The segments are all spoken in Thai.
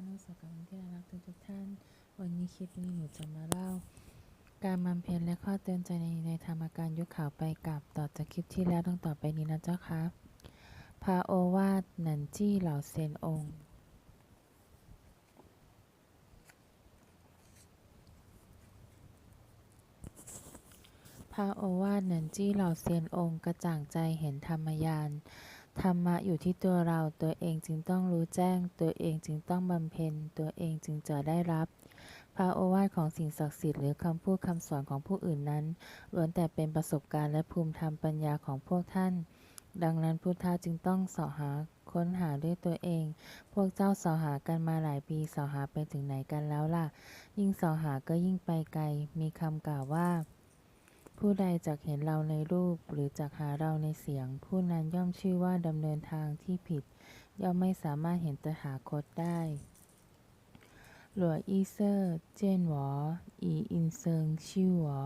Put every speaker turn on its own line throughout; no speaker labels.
นผู้สกับที่รักทุกทุกท่าน วันนี้คลิปนี้หนูจะมาเล่า การบำเพ็ญและข้อเตือนใจในในธรรมการยุคข่าวไปกับต่อจากคลิปที่แล้วต้องต่อไปนี้นะเจ้าค่ะพระโอวาทหนันจี้เหล่าเซนองค์พระโอวาทหนันจี้เหล่าเซียนองค์กระจ่างใจเห็นธรรมยาน ธรรมะอยู่ที่ตัวเราตัวเองจึงต้องรู้แจ้ง ตัวเองจึงต้องบำเพ็ญ ตัวเองจึงจะได้รับ พระโอวาทของสิ่งศักดิ์สิทธิ์หรือคำพูดคำสอนของผู้อื่นนั้นล้วนแต่เป็นประสบการณ์และภูมิธรรมปัญญาของพวกท่าน ดังนั้นพุทธะจึงต้องเสาะหาค้นหาด้วยตัวเอง พวกเจ้าเสาะหากันมาหลายปีเสาะหาไปถึงไหนกันแล้วล่ะ ยิ่งเสาะหาก็ยิ่งไปไกล มีคำกล่าวว่า ผู้ใดจักเห็นเราในรูป หรือจักหาเราในเสียง ผู้นั้นย่อมชื่อว่าดำเนินทางที่ผิด ย่อมไม่สามารถเห็นตถาคตได้หลัวอีเซอร์เจนหวออีอินเซิงชื่อหวอ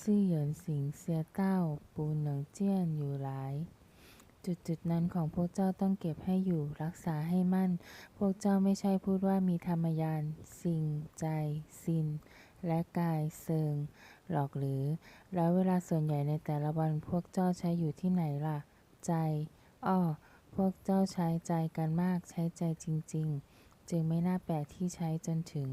ซื่อเหยินสิงเสียเต้า ปูเหนิงเจี้ยนอยู่หลาย จุดจุดนั้นของพวกเจ้าต้องเก็บให้อยู่รักษาให้มั่น พวกเจ้าไม่ใช่พูดว่ามีธรรมยาน สิ่งใจ สิน และกายเซิง หรอกหรือ แล้วเวลาส่วนใหญ่ในแต่ละวันพวกเจ้าใช้อยู่ที่ไหนล่ะ ใจ อ้อ พวกเจ้าใช้ใจกันมากใช้ใจจริง ๆ จึงไม่น่าแปลกที่ใช้จนถึง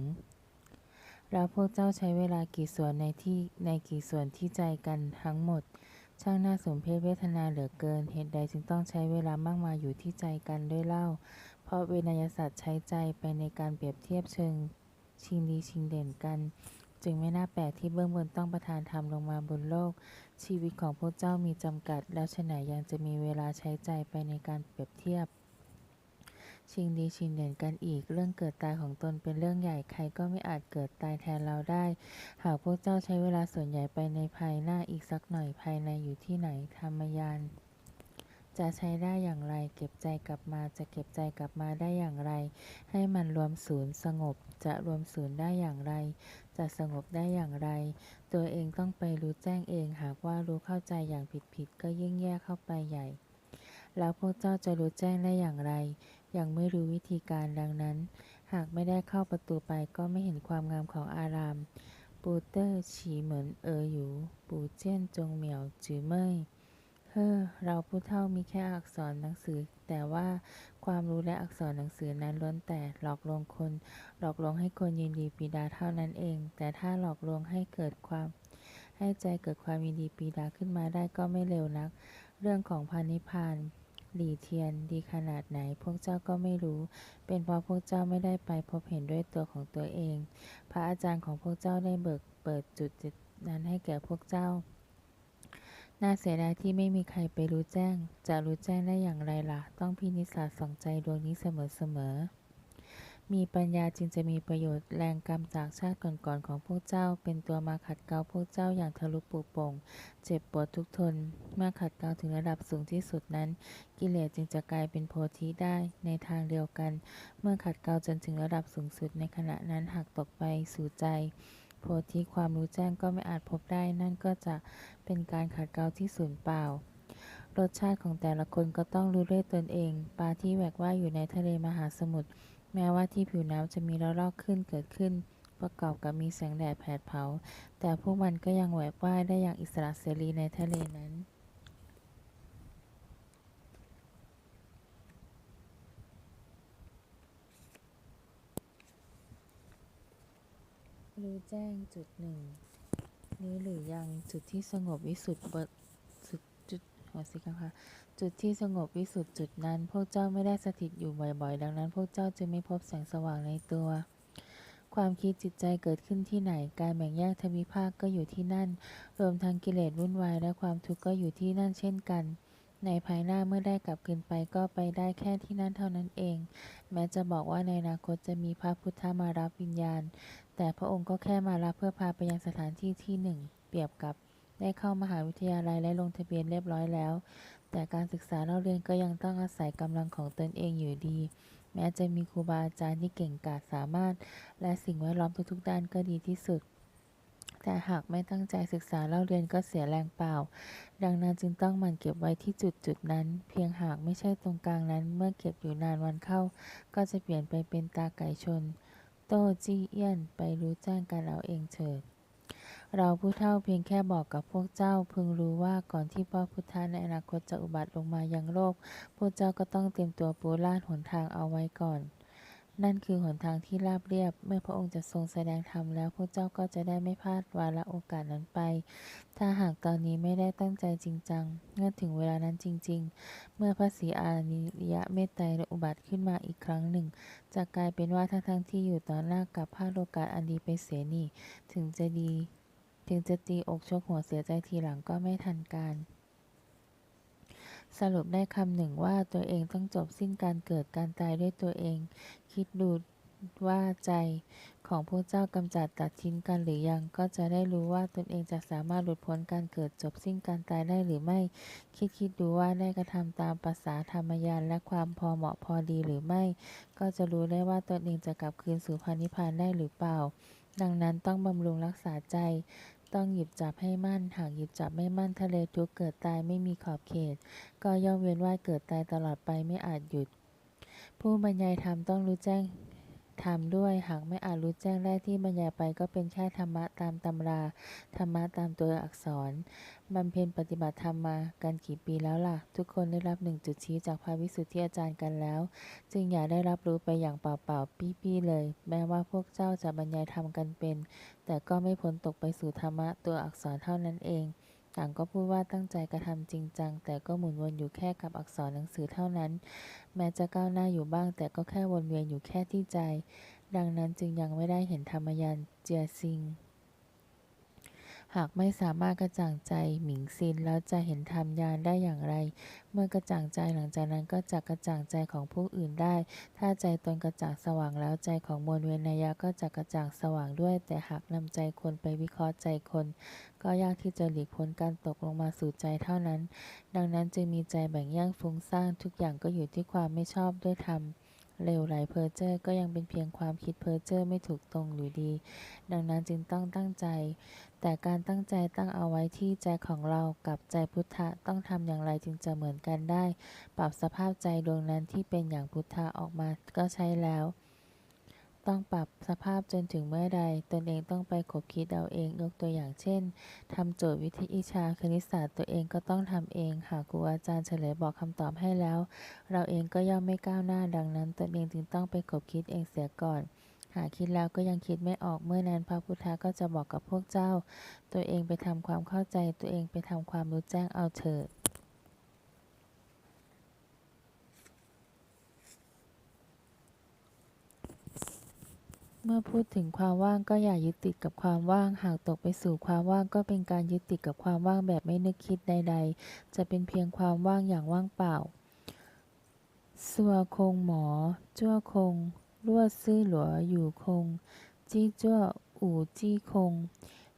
แล้วพวกเจ้าใช้เวลากี่ส่วนในที่ในกี่ส่วนที่ใจกันทั้งหมด ช่างน่าสมเพชเวทนาเหลือเกิน เหตุใดจึงต้องใช้เวลามากมายอยู่ที่ใจกันด้วยเล่า เพราะเวนยศาสตร์ใช้ใจไปในการเปรียบเทียบเชิงชิงดีชิงเด่นกัน จึงไม่น่าแปลกที่เบื้องบนต้องประทานธรรมลงมาบนโลก ชีวิตของพวกเจ้ามีจำกัด แล้วฉะไหนยังจะมีเวลาใช้ใจไปในการเปรียบเทียบ ชิงดีชิงเด่นกันอีก เรื่องเกิดตายของตนเป็นเรื่องใหญ่ใครก็ไม่อาจเกิดตายแทนเราได้ หากพวกเจ้าใช้เวลาส่วนใหญ่ไปในภายหน้าอีกสักหน่อยภายในอยู่ที่ไหนธรรมยาน จะใช้ได้อย่างไร เก็บใจกลับมา จะเก็บใจกลับมาได้อย่างไร ให้มันรวมศูนย์สงบ จะรวมศูนย์ได้อย่างไร จะสงบได้อย่างไร ตัวเองต้องไปรู้แจ้งเอง หากว่ารู้เข้าใจอย่างผิดๆก็ยิ่งแยกเข้าไปใหญ่ แล้วพวกเจ้าจะรู้แจ้งได้อย่างไร ยังไม่รู้วิธีการดังนั้น หากไม่ได้เข้าประตูไปก็ไม่เห็นความงามของอารามปูเตอร์ฉีเหมินเอออยู่ ปูเจี้ยนจงเหมียวจือเม่ย เฮ้อ เราผู้เฒ่ามีแค่อักษรหนังสือ แต่ว่าความรู้และอักษรหนังสือนั้นล้วนแต่หลอกลวงคน หลอกลวงให้คนยินดีปีดาเท่านั้นเอง แต่ถ้าหลอกลวงให้เกิดความ ให้ใจเกิดความยินดีปีดาขึ้นมาได้ก็ไม่เร็วนัก เรื่องของพระนิพานหลีเทียนดีขนาดไหน พวกเจ้าก็ไม่รู้ เป็นเพราะพวกเจ้าไม่ได้ไปพบเห็นด้วยตัวของตัวเอง พระอาจารย์ของพวกเจ้าได้เบิกเปิดจุดนั้นให้แก่พวกเจ้า น่าเสียดายที่ไม่มีใครไปรู้แจ้ง จะรู้แจ้งได้อย่างไรล่ะ ต้องพินิจศาสตร์ส่องใจดวงนี้เสมอๆ มีปัญญาจึงจะมีประโยชน์แรงกรรมจากชาติก่อนๆของพวกเจ้า เป็นตัวมาขัดเกลาพวกเจ้าอย่างทะลุปลุโป่งเจ็บปวดทุกทน เมื่อขัดเกลาถึงระดับสูงที่สุดนั้น กิเลสจึงจะกลายเป็นโพธิได้ในทางเดียวกัน เมื่อขัดเกลาจนถึงระดับสูงสุดในขณะนั้นหากตกไปสู่ใจ พธิความรู้แจ้งก็ไม่อาจพบได้ นั่นก็จะเป็นการขัดเกลาที่สูญเปล่า รสชาติของแต่ละคนก็ต้องรู้ด้วยตนเอง ปลาที่แหวกว่ายอยู่ในทะเลมหาสมุทร แม้ว่าที่ผิวน้ำจะมีระลอกขึ้นเกิดขึ้น ประกอบกับมีแสงแดดแผดเผา แต่พวกมันก็ยังแหวกว่ายได้อย่างอิสระเสรีในทะเลนั้น รู้แจ้งจุดหนึ่งนี้หรือยังจุดที่สงบวิสุทธิ์บทสุดจุดหัวสิคะค่ะจุดที่สงบวิสุทธิ์จุดนั้น พวกเจ้าไม่ได้สถิตอยู่บ่อยๆ ดังนั้น พวกเจ้าจึงไม่พบแสงสว่างในตัว ความคิดจิตใจเกิดขึ้นที่ไหน การแบ่งแยกทวิภาคก็อยู่ที่นั่น รวมทั้งกิเลสวุ่นวายและความทุกข์ก็อยู่ที่นั่นเช่นกันในภายหน้าเมื่อได้กลับคืนไปก็ไปได้แค่ที่นั่นเท่านั้นเอง แม้จะบอกว่าในอนาคตจะมีพระพุทธมารับวิญญาณ แต่พระองค์ก็แค่มารับเพื่อพาไปยังสถานที่ที่หนึ่ง เปรียบกับได้เข้ามหาวิทยาลัยและลงทะเบียนเรียบร้อยแล้ว แต่การศึกษาเล่าเรียนก็ยังต้องอาศัยกำลังของตนเองอยู่ดี แม้จะมีครูบาอาจารย์ที่เก่งกาจสามารถ และสิ่งแวดล้อมทุกๆด้านก็ดีที่สุด แต่หากไม่ตั้งใจศึกษาเล่าเรียนก็เสียแรงเปล่า ดังนั้นจึงต้องหมั่นเก็บไว้ที่จุดจุดๆนั้น เพียงหากไม่ใช่ตรงกลางนั้น เมื่อเก็บอยู่นานวันเข้า ก็จะเปลี่ยนไปเป็นตาไก่ชน โต้จี้เอี้ยนไปรู้แจ้งกันเราเองเถิด เราผู้เฒ่าเพียงแค่บอกกับพวกเจ้า พึงรู้ว่าก่อนที่พระพุทธะในอนาคตจะอุบัติลงมายังโลก พวกเจ้าก็ต้องเตรียมตัวปูลาดหนทางเอาไว้ก่อน นั่นคือหนทางที่ราบเรียบ เมื่อพระองค์จะทรงแสดงธรรมแล้วพวกเจ้าก็จะได้ไม่พลาดวาระโอกาสนั้นไป ถ้าหากตอนนี้ไม่ได้ตั้งใจจริงจัง เมื่อถึงเวลานั้นจริง ๆ เมื่อพระศรีอานิยเมตไตรอุบัติขึ้นมาอีกครั้งหนึ่ง จะกลายเป็นว่าทั้งๆที่อยู่ต่อหน้ากับพลาดโอกาสอันดีไปเสียนี่ ถึงจะดี ถึงจะตีอกชกหัวเสียใจทีหลังก็ไม่ทันการ สรุปได้คำหนึ่งว่าตัวเองต้องจบสิ้นการเกิดการตายด้วยตัวเอง คิดดูว่าใจของพวกเจ้ากำจัดตัดทิ้งกันหรือยังก็จะได้รู้ว่าตนเองจะสามารถหลุดพ้นการเกิดจบสิ้นการตายได้หรือไม่ คิดคิดดูว่าได้กระทำตามภาษาธรรมยานและความพอเหมาะพอดีหรือไม่ ก็จะรู้ได้ว่าตนเองจะกลับคืนสู่พระนิพานได้หรือเปล่า ดังนั้นต้องบำรุงรักษาใจ ต้องหยิบจับให้มั่น หากหยิบจับไม่มั่นทะเลทุกเกิดตายไม่มีขอบเขต ก็ย่อมเวียนว่ายเกิดตายตลอดไปไม่อาจหยุด ผู้บรรยายธรรมต้องรู้แจ้ง ธรรมด้วย หากไม่อาจรู้แจ้งได้ที่บรรยายไปก็เป็นแค่ธรรมะตามตำรา ธรรมะตามตัวอักษรบำเพ็ญปฏิบัติธรรมมากันกี่ปีแล้วล่ะ ทุกคนได้รับหนึ่งจุดชี้จากพระวิสุทธิอาจารย์กันแล้ว จึงอย่าได้รับรู้ไปอย่างเปล่าๆปี้ๆเลย แม้ว่าพวกเจ้าจะบรรยายธรรมกันเป็น แต่ก็ไม่พ้นตกไปสู่ธรรมะตัวอักษรเท่านั้นเอง ต่างก็พูดว่าตั้งใจกระทำจริงจัง แต่ก็หมุนวนอยู่แค่กับอักษรหนังสือเท่านั้น แม้จะก้าวหน้าอยู่บ้าง แต่ก็แค่วนเวียนอยู่แค่ที่ใจ ดังนั้นจึงยังไม่ได้เห็นธรรมยานเจียซิง หากไม่สามารถกระจ่างใจหมิงซินแล้วจะเห็นธรรมยานได้อย่างไร เมื่อกระจ่างใจหลังจากนั้นก็จะกระจ่างใจของผู้อื่นได้ ถ้าใจตนกระจ่างสว่างแล้วใจของมวลเวนยะก็จะกระจ่างสว่างด้วย แต่หากนำใจคนไปวิเคราะห์ใจคน ก็ยากที่จะหลีกพ้นการตกลงมาสู่ใจเท่านั้น ดังนั้นจึงมีใจแบ่งแยกฟุ้งซ่านทุกอย่างก็อยู่ที่ความไม่ชอบด้วยธรรม เลวไหลเพ้อเจ้อก็ยังเป็นเพียงความคิดเพ้อเจ้อไม่ถูกตรงอยู่ดี ดังนั้นจึงต้องตั้งใจ แต่การตั้งใจตั้งเอาไว้ที่ใจของเรากับใจพุทธะต้องทำอย่างไรจึงจะเหมือนกันได้ ปรับสภาพใจดวงนั้นที่เป็นอย่างพุทธะออกมาก็ใช้แล้ว ต้องปรับสภาพจนถึงเมื่อใด ตนเองต้องไปขบคิดเอาเอง ยกตัวอย่างเช่นทำโจทย์วิทยาคณิตศาสตร์ตัวเองก็ต้องทำเอง หากครูอาจารย์เฉลยบอกคำตอบให้แล้ว เราเองก็ย่อมไม่ก้าวหน้าดังนั้น ตนเองจึงต้องไปขบคิดเองเสียก่อน หากคิดแล้วก็ยังคิดไม่ออกเมื่อนั้นพระพุทธะก็จะบอกกับพวกเจ้า ตัวเองไปทำความเข้าใจตัวเองไปทำความรู้แจ้งเอาเถิด เมื่อพูดถึงความว่างก็อย่ายึดติดกับความว่าง หากตกไปสู่ความว่างก็เป็นการยึดติดกับความว่างแบบไม่นึกคิดใด ๆ จะเป็นเพียงความว่างอย่างว่างเปล่า สัวคงหมอ จั่วคง รั่วซื่อหลัวอยู่คง จี้จั่วอู่จี้คง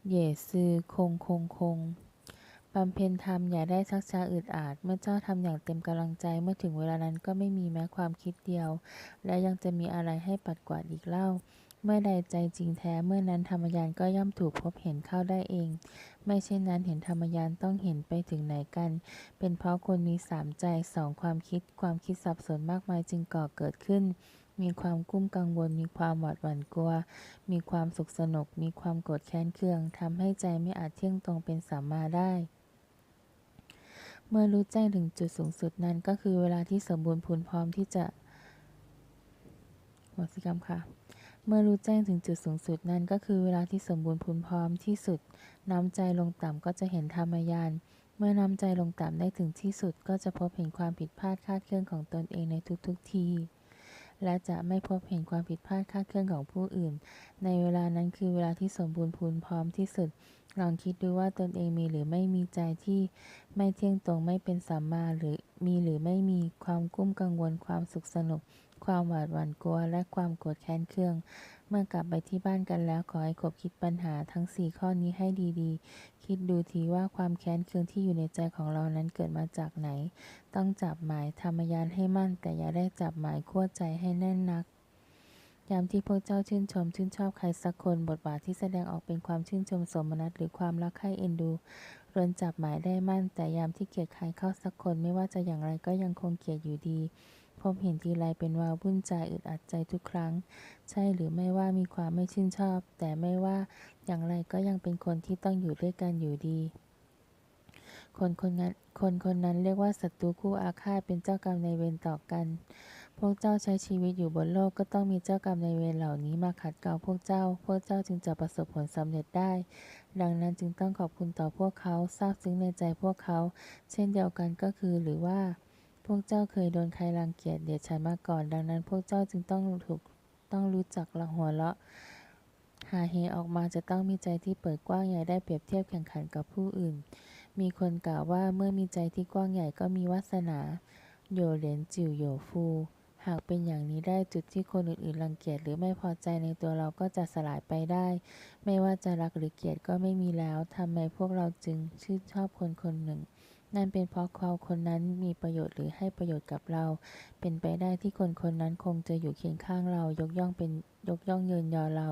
เหย่ซือคงคงคงบำเพ็ญธรรมอย่าได้ชักช้าอึดอาด เมื่อเจ้าทำอย่างเต็มกำลังใจเมื่อถึงเวลานั้นก็ไม่มีแม้ความคิดเดียว และยังจะมีอะไรให้ปัดกวาดอีกเล่า เมื่อใดใจจริงแท้เมื่อนั้นธรรมยานก็ย่อมถูกพบเห็นเข้าได้เอง ไม่เช่นนั้นเห็นธรรมยานต้องเห็นไปถึงไหนกัน เป็นเพราะคนมีสามใจสองความคิดความคิดสับสนมากมายจึงก่อเกิดขึ้น มีความกุ้มกังวล มีความหวาดหวั่นกลัว มีความสุขสนุก มีความโกรธแค้นเคืองทำให้ใจไม่อาจเที่ยงตรงเป็นสัมมาได้เมื่อรู้แจ้งถึงจุดสูงสุดนั้นก็คือเวลาที่สมบูรณ์พูนพร้อมที่จะวสิกรรมค่ะ เมื่อรู้แจ้งถึงจุดสูงสุดนั้นก็คือเวลาที่สมบูรณ์พูนพร้อมที่สุด น้อมใจลงต่ำก็จะเห็นธรรมยาน เมื่อน้อมใจลงต่ำได้ถึงที่สุด ก็จะพบเห็นความผิดพลาดคาดเคลื่อนของตนเองในทุกๆที และจะไม่พบเห็นความผิดพลาดคาดเคลื่อนของผู้อื่น ในเวลานั้นคือเวลาที่สมบูรณ์พูนพร้อมที่สุด ลองคิดดูว่าตนเองมีหรือไม่มีใจที่ไม่เที่ยงตรงไม่เป็นสัมมาหรือมีหรือไม่มีความกุ้มกังวลความสุขสนุก ความหวาดหวั่นกลัวและความโกรธแค้นเคือง เมื่อกลับไปที่บ้านกันแล้วขอให้คบคิดปัญหาทั้งสี่ข้อนี้ให้ดีๆ คิดดูทีว่าความแค้นเคืองที่อยู่ในใจของเรานั้นเกิดมาจากไหน ต้องจับหมายธรรมยานให้มั่น แต่อย่าได้จับหมายขั้วใจให้แน่นนักยามที่พวกเจ้าชื่นชมชื่นชอบใครสักคนบทบาทที่แสดงออกเป็นความชื่นชมสมนัสหรือความรักใคร่เอ็นดูล้วนจับหมายได้มั่น แต่ยามที่เกลียดใครเข้าสักคนไม่ว่าจะอย่างไรก็ยังคงเกลียดอยู่ดี พบเห็นทีไรเป็นวาวุ่นใจอึดอัดใจทุกครั้ง ใช่หรือไม่ว่ามีความไม่ชื่นชอบ แต่ไม่ว่าอย่างไรก็ยังเป็นคนที่ต้องอยู่ด้วยกันอยู่ดี คนคนนั้นคนคนนั้นเรียกว่าศัตรูคู่อาฆาตเป็นเจ้ากรรมในเวรต่อกัน พวกเจ้าใช้ชีวิตอยู่บนโลกก็ต้องมีเจ้ากรรมในเวรเหล่านี้มาขัดเกลาพวกเจ้า พวกเจ้าจึงจะประสบผลสำเร็จได้ ดังนั้นจึงต้องขอบคุณต่อพวกเขาซาบซึ้งในใจพวกเขา เช่นเดียวกันก็คือหรือว่า พวกเจ้าเคยโดนใครรังเกียจเดียดฉันมาก่อน ดังนั้นพวกเจ้าจึงต้องถูกต้องรู้จักละหัวเราะหาเฮออกมาจะต้องมีใจที่เปิดกว้างอย่ได้เปรียบเทียบแข่งขันกับผู้อื่น มีคนกล่าวว่าเมื่อมีใจที่กว้างใหญ่ก็มีวาสนาโยเหรียญจิ๋วโยฟู หากเป็นอย่างนี้ได้จุดที่คนอื่นๆรังเกียจหรือไม่พอใจในตัวเราก็จะสลายไปได้ ไม่ว่าจะรักหรือเกลียดก็ไม่มีแล้วทำไมพวกเราจึงชื่นชอบคนคนหนึ่ง นั่นเป็นเพราะเขาคนนั้นมีประโยชน์หรือให้ประโยชน์กับเรา เป็นไปได้ที่คนคนนั้นคงจะอยู่เคียงข้างเรา ยกย่องเป็นยกย่องเยินยอเรา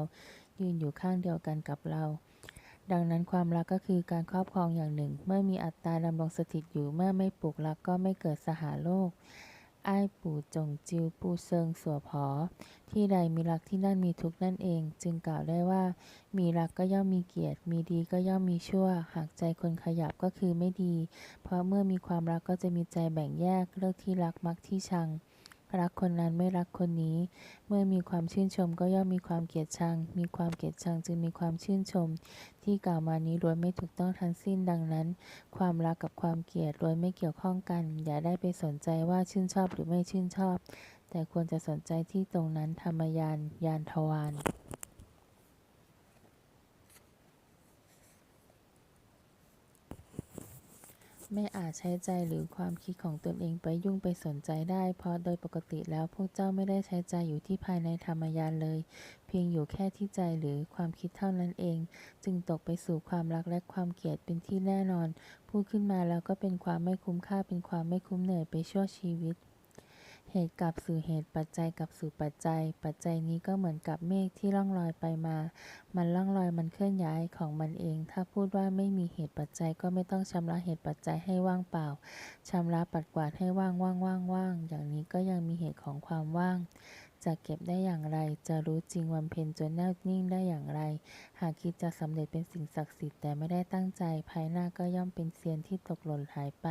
ยืนอยู่ข้างเดียวกันกับเรา ดังนั้นความรักก็คือการครอบครองอย่างหนึ่ง เมื่อมีอัตตาดำรงสถิตอยู่ เมื่อไม่ปลูกรักก็ไม่เกิดสหาโลก อ้ายปู่จงจิวปูเซิงสัวผอที่ใดมีรักที่นั่นมีทุกนั่นเอง จึงกล่าวได้ว่า มีรักก็ย่อมมีเกียรติ มีดีก็ย่อมมีชั่ว หากใจคนขยับก็คือไม่ดี เพราะเมื่อมีความรักก็จะมีใจแบ่งแยกเลือกที่รักมักที่ชัง รักคนนั้นไม่รักคนนี้ เมื่อมีความชื่นชมก็ย่อมมีความเกลียดชัง มีความเกลียดชังจึงมีความชื่นชม ที่กล่าวมานี้ล้วนไม่ถูกต้องทั้งสิ้นดังนั้น ความรักกับความเกลียดล้วนไม่เกี่ยวข้องกัน อย่าได้ไปสนใจว่าชื่นชอบหรือไม่ชื่นชอบ แต่ควรจะสนใจที่ตรงนั้นธรรมยานยานทวาร ไม่อาจใช้ใจหรือความคิดของตนเองไปยุ่งไปสนใจได้ เพราะโดยปกติแล้วพวกเจ้าไม่ได้ใช้ใจอยู่ที่ภายในธรรมยานเลย เพียงอยู่แค่ที่ใจหรือความคิดเท่านั้นเอง จึงตกไปสู่ความรักและความเกลียดเป็นที่แน่นอน พูดขึ้นมาแล้วก็เป็นความไม่คุ้มค่าเป็นความไม่คุ้มเหนื่อยไปชั่วชีวิต เหตุกับสู่เหตุปัจจัยกับสู่ปัจจัย ปัจจัยนี้ก็เหมือนกับเมฆที่ล่องลอยไปมา มันล่องลอยมันเคลื่อนย้ายของมันเอง ถ้าพูดว่าไม่มีเหตุปัจจัยก็ไม่ต้องชำระเหตุปัจจัยให้ว่างเปล่าชำระปัดกวาดให้ว่างว่างว่างว่างอย่างนี้ก็ยังมีเหตุของความว่าง จะเก็บได้อย่างไร จะรู้จริงวันเพ็ญจนแน่วนิ่งได้อย่างไร หากคิดจะสำเร็จเป็นสิ่งศักดิ์สิทธิ์แต่ไม่ได้ตั้งใจ ภายหน้าก็ย่อมเป็นเซียนที่ตกหล่นหายไป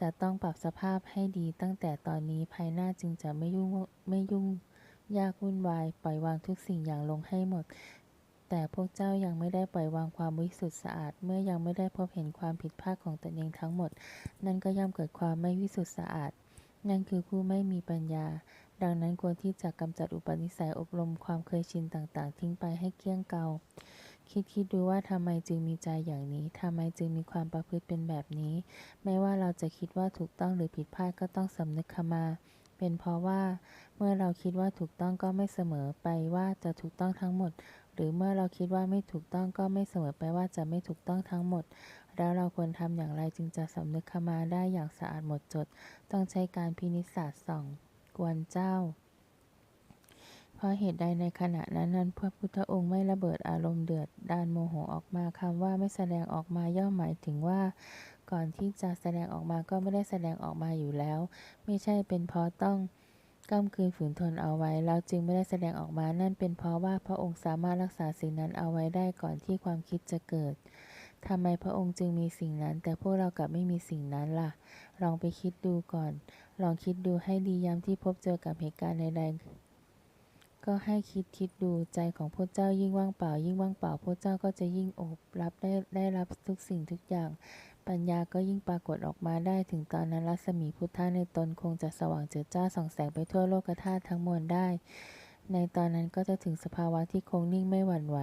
จะต้องปรับสภาพให้ดีตั้งแต่ตอนนี้ภายหน้าจึงจะไม่ยุ่งไม่ยุ่งยากวุ่นวาย ปล่อยวางทุกสิ่งอย่างลงให้หมด แต่พวกเจ้ายังไม่ได้ปล่อยวางความบริสุทธิ์สะอาด เมื่อยังไม่ได้พบเห็นความผิดพลาดของตนเองทั้งหมด นั่นก็ย่อมเกิดความไม่วิสุทธิ์สะอาด นั่นคือผู้ไม่มีปัญญา ดังนั้นควรที่จะกำจัดอุปนิสัยอบรมความเคยชินต่างๆ ทิ้งไปให้เกลี้ยงเกลา คิดคิดดูว่าทำไมจึงมีใจอย่างนี้ทำไมจึงมีความประพฤติเป็นแบบนี้ ไม่ว่าเราจะคิดว่าถูกต้องหรือผิดพลาดก็ต้องสำนึกขมา เป็นเพราะว่า เมื่อเราคิดว่าถูกต้องก็ไม่เสมอไปว่าจะถูกต้องทั้งหมด หรือเมื่อเราคิดว่าไม่ถูกต้องก็ไม่เสมอไปว่าจะไม่ถูกต้องทั้งหมด แล้วเราควรทำอย่างไรจึงจะสำนึกขมาได้อย่างสะอาดหมดจด ต้องใช้การพินิจศาสตร์ส่อง กวนเจ้า ราะเหตุใดในขณะนั้นนั้นพระพุทธองค์ไม่ระเบิดอารมณ์เดือดดานโมโหออกมาคำว่าไม่แสดงออกมาย่อมหมายถึงว่า ก่อนที่จะแสดงออกมาก็ไม่ได้แสดงออกมาอยู่แล้ว ไม่ใช่เป็นเพราะต้องก้ำคืนฝืนทนเอาไว้แล้วจึงไม่ได้แสดงออกมานั่นเป็นเพราะว่าพระองค์สามารถรักษาสิ่งนั้นเอาไว้ได้ก่อนที่ความคิดจะเกิดทำไมพระองค์จึงมีสิ่งนั้น แต่พวกเรากลับไม่มีสิ่งนั้นล่ะ ลองไปคิดดูก่อน ลองคิดดูให้ดียามที่พบเจอกับเหตุการณ์ใดๆ ก็ให้คิดคิดดูใจของพวกเจ้ายิ่งว่างเปล่า ยิ่งว่างเปล่าพวกเจ้าก็จะยิ่งโอบรับได้ได้รับทุกสิ่งทุกอย่าง ปัญญาก็ยิ่งปรากฏออกมาได้ถึงตอนนั้นรัศมีพุทธะในตนคงจะสว่างเจิดจ้าส่องแสงไปทั่วโลกธาตุทั้งมวลได้ ในตอนนั้นก็จะถึงสภาวะที่คงนิ่งไม่หวั่นไหว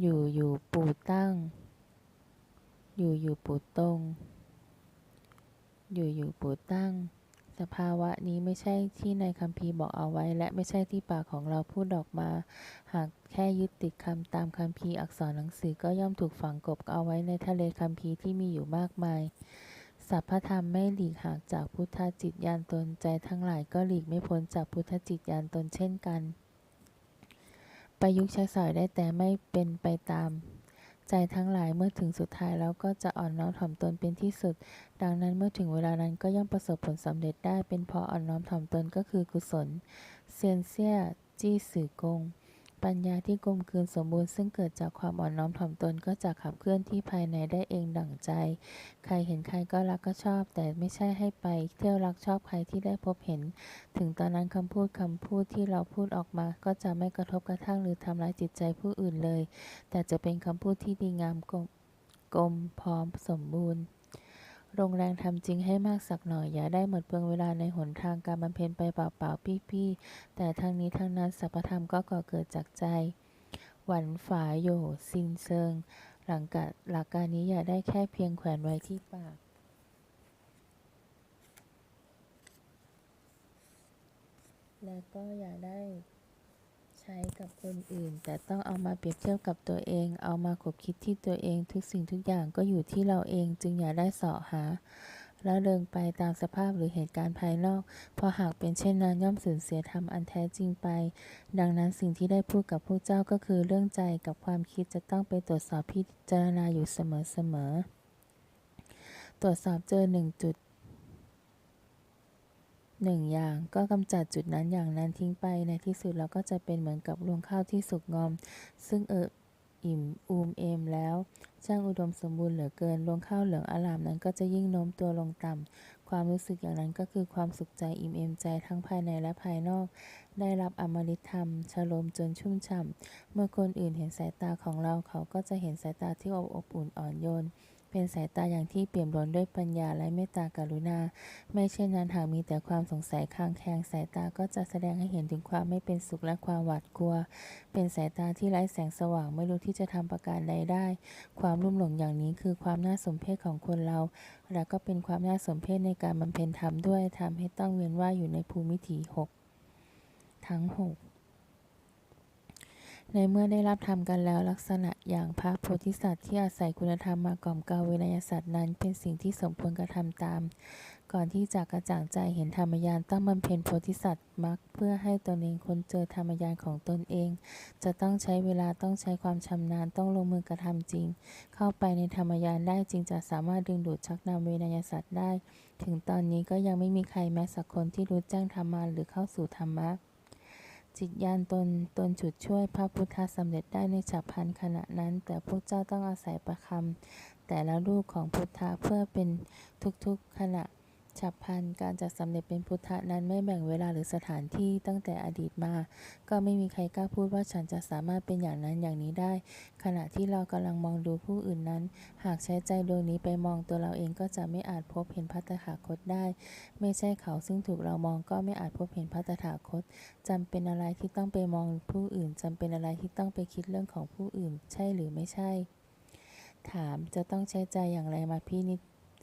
อยู่อยู่ปู่ตั้ง อยู่อยู่ปู่ตรง อยู่อยู่ปู่ตั้ง สภาวะนี้ไม่ใช่ที่ในคัมภีร์บอกเอาไว้ และไม่ใช่ที่ปากของเราพูดออกมา หากแค่ยึดติดคำตามคัมภีร์อักษรหนังสือก็ย่อมถูกฝังกบเอาไว้ในทะเลคัมภีร์ที่มีอยู่มากมายสัพพธรรมไม่หลีกหางจากพุทธจิตญาณตนใจทั้งหลายก็หลีกไม่พ้นจากพุทธจิตญาณตนเช่นกัน ประยุกต์ใช้สอยได้แต่ไม่เป็นไปตาม ใจทั้งหลายเมื่อถึงสุดท้ายแล้วก็จะอ่อนน้อมถ่อมตนเป็นที่สุด ดังนั้นเมื่อถึงเวลานั้นก็ย่อมประสบผลสำเร็จได้ เป็นเพราะอ่อนน้อมถ่อมตนก็คือกุศล เซียนเซียจี้สื่อกง ปัญญาที่กลมกลืนสมบูรณ์ซึ่งเกิดจากความอ่อนน้อมถ่อมตนก็จะขับเคลื่อนที่ภายในได้เองดั่งใจ ใครเห็นใครก็รักก็ชอบ แต่ไม่ใช่ให้ไป เที่ยวรักชอบใครที่ได้พบเห็น ถึงตอนนั้นคำพูดคำพูดที่เราพูดออกมา ก็จะไม่กระทบกระทั่งหรือทำร้ายจิตใจผู้อื่นเลย แต่จะเป็นคำพูดที่ดีงามกลมกลมพร้อมสมบูรณ์ ลงแรงทำจริงให้มากสักหน่อย อย่าได้หมดเปลืองเวลาในหนทางการบำเพ็ญไปเปล่าๆปี้ๆแต่ทั้งนี้ทั้งนั้นสัพพธรรมก็ก่อเกิดจากใจ หวันฝาโยซินเซิง หลังกหลักการนี้อย่าได้แค่เพียงแขวนไว้ที่ปากและก็อย่าได้ ช้กับคนอื่น แต่ต้องเอามาเปรียบเทียบกับตัวเอง เอามาขบคิดที่ตัวเองทุกสิ่งทุกอย่างก็อยู่ที่เราเองจึงอย่าได้เสาะหาแล้วเดินไปตามสภาพหรือเหตุการณ์ภายนอก เพราะหากเป็นเช่นนั้นย่อมสูญเสียธรรมอันแท้จริงไป ดังนั้นสิ่งที่ได้พูดกับผู้เจ้าก็คือเรื่องใจกับความคิดจะต้องไปตรวจสอบพิจารณาอยู่เสมอๆตรวจสอบเจอหนึ่งจุด หนึ่งอย่างก็กำจัดจุดนั้นอย่างนั้นทิ้งไปในที่สุดเราก็จะเป็นเหมือนกับรวงข้าวที่สุกงอม ซึ่งเอิบอิ่มอูมเอมแล้วช่างอุดมสมบูรณ์เหลือเกินรวงข้าวเหลืองอลามนั้นก็จะยิ่งโน้มตัวลงต่ำความรู้สึกอย่างนั้นก็คือความสุขใจอิ่มเอมใจทั้งภายในและภายนอก ได้รับอมฤตธรรมชโลมจนชุ่มฉ่ำเมื่อคนอื่นเห็นสายตาของเราเขาก็จะเห็นสายตาที่อบอบอุ่นอ่อนโยน เป็นสายตาอย่างที่เปี่ยมล้นด้วยปัญญาและเมตตากรุณา ไม่เช่นนั้นหากมีแต่ความสงสัยคลางแคลงสายตาก็จะแสดงให้เห็นถึงความไม่เป็นสุขและความหวาดกลัว เป็นสายตาที่ไร้แสงสว่างไม่รู้ที่จะทำประการใดได้ ความลุ่มหลงอย่างนี้คือความน่าสมเพชของคนเรา และก็เป็นความน่าสมเพชในการบำเพ็ญธรรมด้วยทำให้ต้องเวียนว่ายอยู่ในภูมิถีหกทั้งหก ในเมื่อได้รับธรรมกันแล้วลักษณะอย่างพระโพธิสัตว์ที่อาศัยคุณธรรมมากล่อมเกลาเวนยสัตว์นั้น เป็นสิ่งที่สมควรกระทำตาม ก่อนที่จะกระจ่างใจเห็นธรรมยานต้องบำเพ็ญโพธิสัตว์มรรคเพื่อให้ตนเองค้นเจอธรรมยานของตนเอง จะต้องใช้เวลาต้องใช้ความชำนาญต้องลงมือกระทำจริง เข้าไปในธรรมยานได้จึงจะสามารถดึงดูดชักนำเวนยสัตว์ได้ ถึงตอนนี้ก็ยังไม่มีใครแม้สักคนที่รู้แจ้งธรรมาหรือเข้าสู่ธรรมะ จิตญาณตนตนฉุดช่วยพระพุทธสำเร็จได้ในฉับพลันขณะนั้น แต่พวกเจ้าต้องอาศัยประคำแต่ละรูปของพุทธะเพื่อเป็นทุกๆขณะ ฉับพลันการจะสำเร็จเป็นพุทธะนั้นไม่แบ่งเวลาหรือสถานที่ตั้งแต่อดีตมา ก็ไม่มีใครกล้าพูดว่าฉันจะสามารถเป็นอย่างนั้นอย่างนี้ได้ ขณะที่เรากำลังมองดูผู้อื่นนั้น หากใช้ใจดวงนี้ไปมองตัวเราเองก็จะไม่อาจพบเห็นพระตถาคตได้ ไม่ใช่เขาซึ่งถูกเรามองก็ไม่อาจพบเห็นพระตถาคตจำเป็นอะไรที่ต้องไปมองผู้อื่นจำเป็นอะไรที่ต้องไปคิดเรื่องของผู้อื่น ใช่หรือไม่ใช่ ถามจะต้องใช้ใจอย่างไรมาพินิจ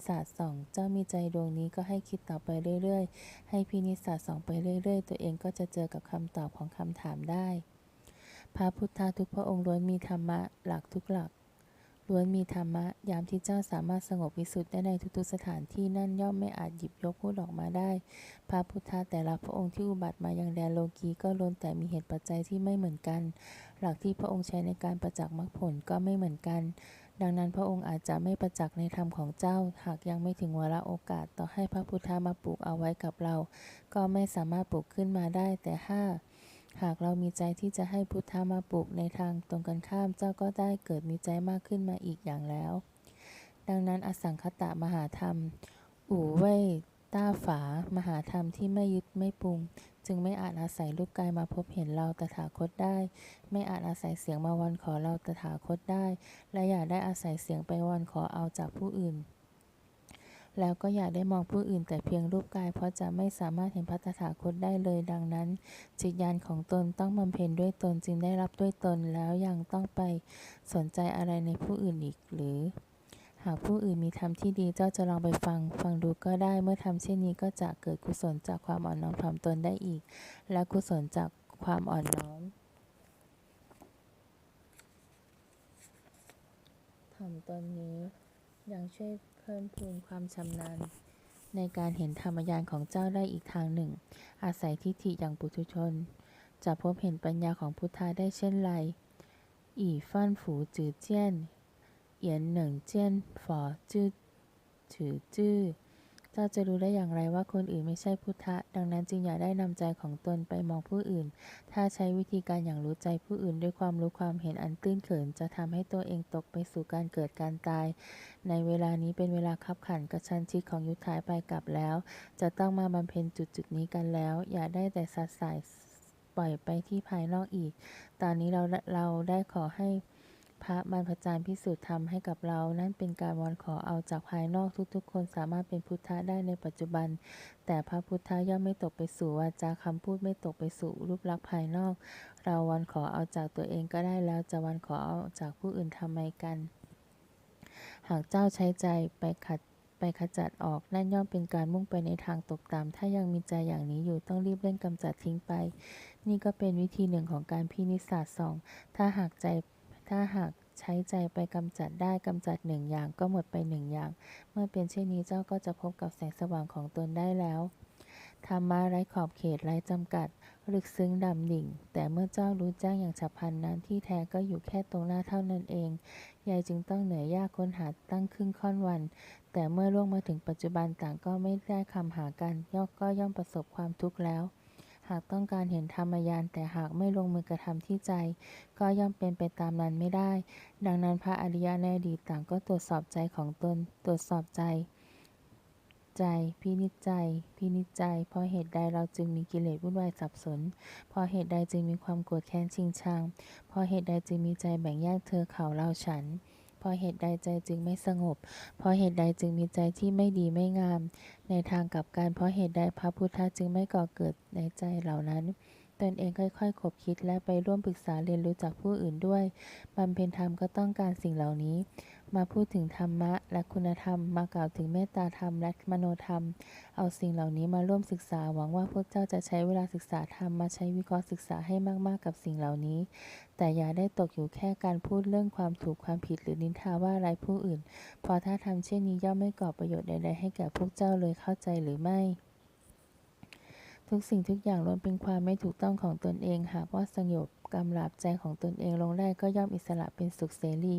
ศาสตร์ส่อง เจ้ามีใจดวงนี้ก็ให้คิดต่อไปเรื่อยๆ ให้พินิจศาสตร์ส่องไปเรื่อยๆ ตัวเองก็จะเจอกับคำตอบของคำถามได้ พระพุทธาทุกพระองค์ล้วนมีธรรมะหลักทุกหลักล้วนมีธรรมะ ยามที่เจ้าสามารถสงบวิสุทธิ์ได้ในทุกๆสถานที่นั่นย่อมไม่อาจหยิบยกพูดออกมาได้ พระพุทธาแต่ละพระองค์ที่อุบัติมายังแดนโลกีก็ล้วนแต่มีเหตุปัจจัยที่ไม่เหมือนกัน หลักที่พระองค์ใช้ในการประจักษ์มรรคผลก็ไม่เหมือนกัน ดังนั้นพระองค์อาจจะไม่ประจักษ์ในธรรมของเจ้า หากยังไม่ถึงเวลาโอกาสต่อให้พระพุทธามาปลูกเอาไว้กับเรา ก็ไม่สามารถปลูกขึ้นมาได้แต่ถ้าหากเรามีใจที่จะให้พุทธามาปลูกในทางตรงกันข้ามเจ้าก็ได้เกิดมีใจมากขึ้นมาอีกอย่างแล้ว ดังนั้นอสังคตะมหาธรรม อู่เว่ย ต้าฝามหาธรรมที่ไม่ยึดไม่ปรุง จึงไม่อาจอาศัยรูปกายมาพบเห็นเราตถาคตได้ ไม่อาจอาศัยเสียงมาวอนขอเราตถาคตได้ และอย่าได้อาศัยเสียงไปวอนขอเอาจากผู้อื่น แล้วก็อย่าได้มองผู้อื่นแต่เพียงรูปกาย เพราะจะไม่สามารถเห็นพระตถาคตได้เลยดังนั้น จิตญาณของตนต้องบำเพ็ญด้วยตนจึงได้รับด้วยตนแล้วยังต้องไปสนใจอะไรในผู้อื่นอีกหรือากผู้อื่นมีธรรมที่ดีเจ้าจะลองไปฟัง ฟังดูก็ได้เมื่อทำเช่นนี้ก็จะเกิดกุศลจากความอ่อนน้อมถ่อมตนได้อีก และกุศลจากความอ่อนน้อมถ่อมตนนี้ยังช่วยเพิ่มพูนความชำนาญในการเห็นธรรมญาณของเจ้าได้อีกทางหนึ่ง อาศัยทิฏฐิอย่างปุถุชน จะพบเห็นปัญญาของพุทธะได้เช่นไร อีฟั่นฝูจือเจี้ยน เหยียนหนึ่งเจี้ยนฝอจื้อถือจื้อเจ้าจะรู้ได้อย่างไรว่าคนอื่นไม่ใช่พุทธะ ดังนั้นจึงอย่าได้นำใจของตนไปมองผู้อื่น ถ้าใช้วิธีการอย่างรู้ใจผู้อื่น ด้วยความรู้ความเห็นอันตื้นเขิน จะทำให้ตัวเองตกไปสู่การเกิดการตาย ในเวลานี้เป็นเวลาคับขันกระชันชิดของยุทธายไปกลับแล้ว จะต้องมาบำเพ็ญจุดจุดนี้กันแล้ว อย่าได้แต่สัดสายปล่อยไปที่ภายนอกอีก ตอนนี้เราเราได้ขอให้ พระบรรพจารย์พิสูจน์ธรรมให้กับเรา นั่นเป็นการวอนขอเอาจากภายนอกทุกๆ คนสามารถเป็นพุทธะได้ในปัจจุบัน แต่พระพุทธะย่อมไม่ตกไปสู่วาจาคำพูดไม่ตกไปสู่รูปลักษณ์ภายนอก เราวันขอเอาจากตัวเองก็ได้แล้วจะวันขอเอาจากผู้อื่นทำไมกัน หากเจ้าใช้ใจไปขัดไปขจัดออกนั่นย่อมเป็นการมุ่งไปในทางตกต่ำถ้ายังมีใจอย่างนี้อยู่ต้องรีบเร่งกำจัดทิ้งไป นี่ก็เป็นวิธีหนึ่งของการพินิจศาสตร์สองถ้าหากใจ ถ้าหากใช้ใจไปกำจัดได้กำจัดหนึ่งอย่างก็หมดไปหนึ่งอย่าง เมื่อเป็นเช่นนี้เจ้าก็จะพบกับแสงสว่างของตนได้แล้วธรรมะไร้ขอบเขตไร้จำกัด ลึกซึ้งดำดิ่ง แต่เมื่อเจ้ารู้แจ้งอย่างฉับพลันนั้นที่แท้ก็อยู่แค่ตรงหน้าเท่านั้นเองยายจึงต้องเหนื่อยยากค้นหาตั้งครึ่งค่อนวัน แต่เมื่อล่วงมาถึงปัจจุบันต่างก็ไม่ได้คำหากันย่อก็ย่อมประสบความทุกข์แล้ว หากต้องการเห็นธรรมยานแต่หากไม่ลงมือกระทำที่ใจ ก็ย่อมเป็นไปตามนั้นไม่ได้ ดังนั้นพระอริยะในอดีตต่างก็ตรวจสอบใจของตน ตรวจสอบใจ ใจ พินิจใจ พินิจใจ เพราะเหตุใดเราจึงมีกิเลสวุ่นวายสับสน เพราะเหตุใดจึงมีความโกรธแค้นชิงชัง เพราะเหตุใดจึงมีใจแบ่งแยกเธอเขาเราฉัน เพราะเหตุใดใจจึงไม่สงบ เพราะเหตุใดจึงมีใจที่ไม่ดีไม่งาม ในทางกลับกันเพราะเหตุใดพระพุทธจึงไม่ก่อเกิดในใจเหล่านั้นตนเองค่อยๆ คบคิดและไปร่วมปรึกษาเรียนรู้จากผู้อื่นด้วยบำเพ็ญธรรมก็ต้องการสิ่งเหล่านี้ มาพูดถึงธรรมะและคุณธรรม มากล่าวถึงเมตตาธรรมและมโนธรรม เอาสิ่งเหล่านี้มาร่วมศึกษาหวังว่าพวกเจ้าจะใช้เวลาศึกษาธรรมมาใช้วิเคราะห์ศึกษาให้มากๆกับสิ่งเหล่านี้ แต่อย่าได้ตกอยู่แค่การพูดเรื่องความถูกความผิดหรือนินทาว่าร้ายผู้อื่น เพราะถ้าทำเช่นนี้ย่อมไม่ก่อประโยชน์ใดๆให้แก่พวกเจ้าเลยเข้าใจหรือไม่ ทุกสิ่งทุกอย่างล้วนเป็นความไม่ถูกต้องของตนเอง หากว่าสงบกำราบใจของตนเองลงได้ก็ย่อมอิสระเป็นสุขเสรี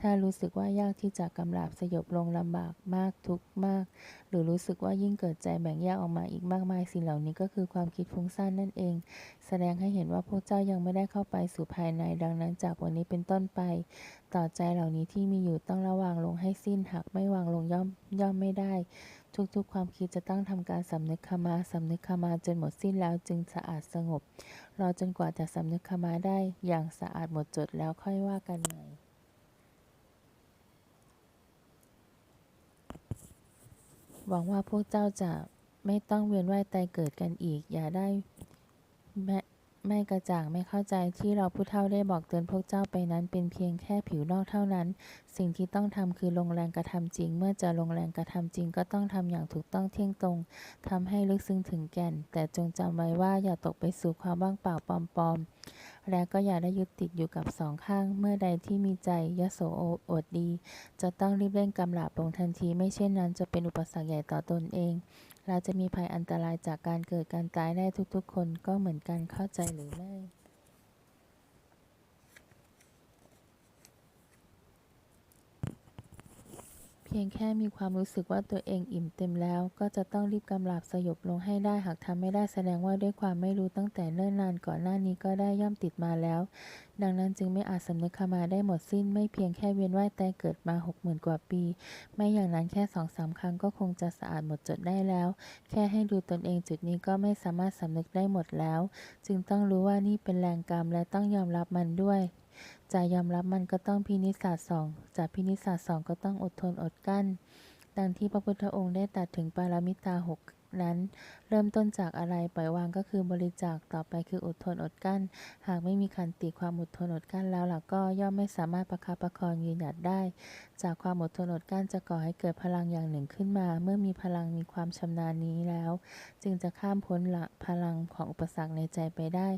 ถ้ารู้สึกว่ายากที่จะกำราบสยบลงลำบากมากทุกมาก หรือรู้สึกว่ายิ่งเกิดใจแบ่งแยกออกมาอีกมากมายสิ่งเหล่านี้ก็คือความคิดฟุ้งซ่านนั่นเอง แสดงให้เห็นว่าพวกเจ้ายังไม่ได้เข้าไปสู่ภายในดังนั้นจากวันนี้เป็นต้นไป ต่อใจเหล่านี้ที่มีอยู่ต้องระวางลงให้สิ้นหากไม่วางลงย่อมย่อมไม่ได้ ทุกๆ ความคิดจะต้องทำการสำนึกขมาสำนึกขมาจนหมดสิ้นแล้วจึงสะอาดสงบ รอจนกว่าจะสำนึกขมาได้อย่างสะอาดหมดจดแล้วค่อยว่ากันใหม่หวังว่าพวกเจ้าจะไม่ต้องเวียนว่ายตายเกิดกันอีก อย่าได้ไม่ ไม่กระจ่างไม่เข้าใจที่เราผู้เฒ่าได้บอกเตือนพวกเจ้าไปนั้น เป็นเพียงแค่ผิวนอกเท่านั้น สิ่งที่ต้องทำคือลงแรงกระทำจริง เมื่อจะลงแรงกระทำจริง ก็ต้องทำอย่างถูกต้องเที่ยงตรงทำให้ลึกซึ้งถึงแก่น แต่จงจำไว้ว่าอย่าตกไปสู่ความว่างเปล่าปลอมๆและก็อย่าได้ยึดติดอยู่กับสองข้าง เมื่อใดที่มีใจยโสโออดดี จะต้องรีบเร่งกำราบลงทันที ไม่เช่นนั้นจะเป็นอุปสรรคใหญ่ต่อตนเอง เราจะมีภัยอันตรายจากการเกิดการตายได้ทุกๆ คนก็เหมือนกันเข้าใจหรือไม่เพียงแค่มีความรู้สึกว่าตัวเองอิ่มเต็มแล้ว ก็จะต้องรีบกำราบสยบลงให้ได้หากทำไม่ได้แสดงว่าด้วยความไม่รู้ตั้งแต่เนิ่นนานก่อนหน้านี้ก็ได้ย่อมติดมาแล้ว ดังนั้นจึงไม่อาจสำนึกขมาได้หมดสิ้นไม่เพียงแค่เวียนว่ายตายเกิดมาหกหมื่นกว่าปี ไม่อย่างนั้นแค่สองสามครั้งก็คงจะสะอาดหมดจดได้แล้ว แค่ให้ดูตนเองจุดนี้ก็ไม่สามารถสำนึกได้หมดแล้ว จึงต้องรู้ว่านี่เป็นแรงกรรมและต้องยอมรับมันด้วยจะยอมรับมันก็ต้องพินิจศาสตร์สองจะพินิจศาสตร์สองก็ต้องอดทนอดกั้น ดังที่พระพุทธองค์ได้ตรัสถึงปารามิตาหก นั้น เริ่มต้นจากอะไรปล่อยวางก็คือบริจาคต่อไปคืออดทนอดกั้น หากไม่มีขันติความอดทนอดกั้นแล้วล่ะก็ย่อมไม่สามารถประคับประคองยืนหยัดได้ จากความอดทนอดกั้นจะก่อให้เกิดพลังอย่างหนึ่งขึ้นมา เมื่อมีพลังมีความชำนาญนี้แล้ว จึงจะข้ามพ้นละพลังของอุปสรรคในใจไปได้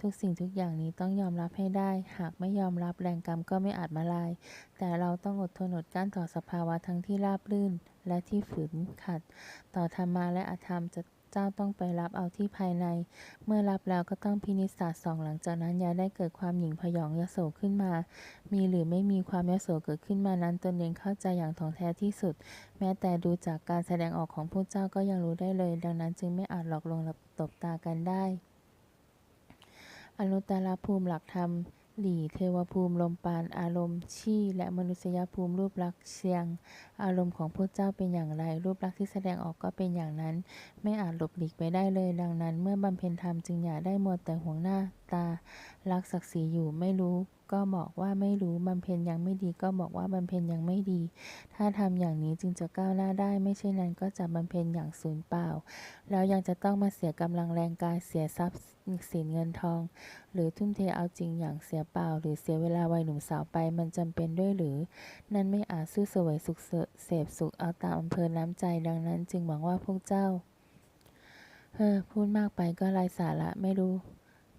ทุกสิ่งทุกอย่างนี้ต้องยอมรับให้ได้ หากไม่ยอมรับแรงกรรมก็ไม่อาจมาลาย แต่เราต้องอดทนอดกั้นต่อสภาวะทั้งที่ราบรื่น และที่ฝืนขัด ต่อธรรมะและอธรรมจะเจ้าต้องไปรับเอาที่ภายใน เมื่อรับแล้วก็ต้องพินิจศาสตร์สองหลังจากนั้นอย่าได้เกิดความหยิ่งพยองยโสขึ้นมา มีหรือไม่มีความยโสเกิดขึ้นมานั้นตนเองเข้าใจอย่างถ่องแท้ที่สุด แม้แต่ดูจากการแสดงออกของพวกเจ้าก็ยังรู้ได้เลย ดังนั้นจึงไม่อาจหลอกลวงและตบตากันได้ อนุตตรภูมิหลักธรรม หลีเทวภูมิลมปานอารมณ์ชี่และมนุษยภูมิรูปลักษณ์เชียง อารมณ์ของพวกเจ้าเป็นอย่างไร รูปลักษณ์ที่แสดงออกก็เป็นอย่างนั้น ไม่อาจหลบหลีกไปได้เลย ดังนั้น เมื่อบำเพ็ญธรรมจึงอย่าได้มัวแต่ห่วงหน้าตา รักศักดิ์ศรีอยู่ไม่รู้ ก็บอกว่าไม่รู้บำเพ็ญยังไม่ดี ก็บอกว่าบำเพ็ญยังไม่ดี ถ้าทำอย่างนี้จึงจะก้าวหน้าได้ ไม่เช่นนั้นก็จะบำเพ็ญอย่างสูญเปล่า แล้วยังจะต้องมาเสียกำลังแรงกายเสียทรัพย์สินเงินทอง หรือทุ่มเทเอาจริงอย่างเสียเปล่า หรือเสียเวลาวัยหนุ่มสาวไปมันจำเป็นด้วยหรือ นั่นไม่อาจสู้เสวยสุขเสพสุขเอาตามอำเภอน้ำใจดังนั้น จึงหวังว่าพวกเจ้าเฮ้อพูดมากไปก็ไร้สาระไม่รู้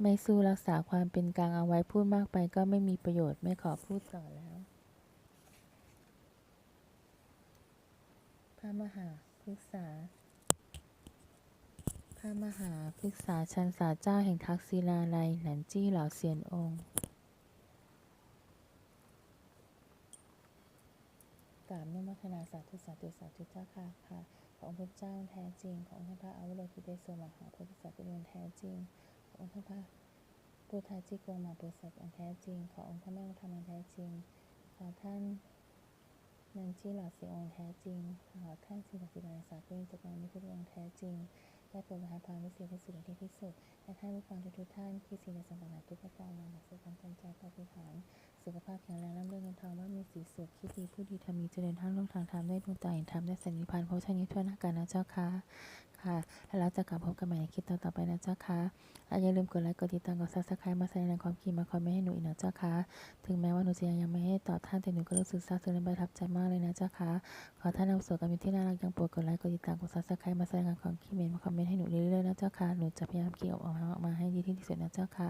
ไม่สู้รักษาความเป็นกลางเอาไว้พูดมากไปก็ไม่มีประโยชน์ไม่ขอพูดต่อแล้ว พระมหาพฤกษา พระมหาพฤกษาชันษาเจ้าแห่งทักษิลาลัยหนันจี้เหล่าเซียนองค์กราบนมัสนาสาธุสาธุสาธุเจ้าค่ะค่ะ ขององค์พระเจ้าแท้จริง ขององค์พระอาวโลกิเตโสมหาโพธิสัตว์เป็นแท้จริง องค์พระพุทธาจิโกมาบุษบอันแท้จริง ขอองค์พระแม่ธรรมอันแท้จริง ขอท่านนันชีหลอดสีองค์แท้จริง ขอท่านสิ่งศักดิ์สิทธิ์ในสากลจักรวาลนี้ทุกองค์แท้จริงได้โปรดประทานพรวิเศษที่สุดที่พิสุทธิ์และท่านผู้ฟังทุกท่านที่สิ่งในสังขารทุกประการนำมาสู่การตั้งใจปฏิหาร สุขภาพแข็งแรงร่ำรวยเงินทองว่ามีสีสุขคิดดีพูดดีทำดีเจริญทั้งโลกทางธรรมได้ดวงตาเห็นธรรมได้สันนิพพานพบชานี้ทั่วหน้ากันนะเจ้าค่ะค่ะ แล้วเราจะกลับพบกันใหม่ในคลิปต่อๆไปนะเจ้าค่ะและอย่าลืมกดไลค์กดติดตามกดซับสไครต์มาแสดงความคิดมาคอมเมนต์ให้หนูอีกนะเจ้าค่ะถึงแม้ว่าหนูจะยังไม่ให้ตอบท่านแต่หนูก็รู้สึกซาบซึ้งและประทับใจมากเลยนะเจ้าค่ะขอท่านเอาสวกันมีที่น่ารักยังโปรดกดไลค์กดติดตามกดซับสไครต์มาแสดงความคิดเห็นมาคอมเมนต์ให้หนูเรื่อยๆนะเจ้าค่ะหนูจะพยายามเกี่ยวออกมาออกมาให้ดีที่สุดนะเจ้าค่ะ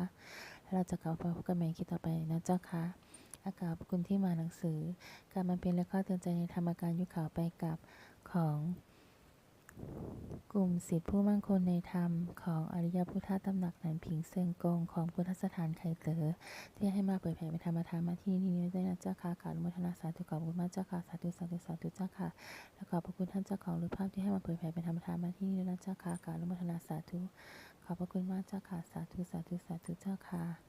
เราจะกลับมาพบกันใหม่คลิปต่อไปนะเจ้าค่ะอากาศคุณที่มาหนังสือ การบำเพ็ญและข้อเตือนใจในธรรมการยุคข่าวไปกับของกลุ่มสิทธิผู้มั่งคงในธรรมของอริยพุทธตำหนักหนันผิงเซิงกงของพุทธสถานไคเต๋อที่ให้มาเผยแผ่เป็นธรรมทานมาที่นี่ด้วยนะเจ้าค่ะกาบอนุมทนาสาธุขอบคุณมากเจ้าค่ะสาธุสาธุสาธุเจ้าค่ะและขอบพระคุณท่านเจ้าของรูปภาพที่ให้มาเผยแผ่เป็นธรรมทานมาที่นี่ด้วยนะเจ้าค่ะกาบอนุมทนาสาธุ ขอบพระคุณมากเจ้าค่ะ สาธุ สาธุ สาธุเจ้าค่ะ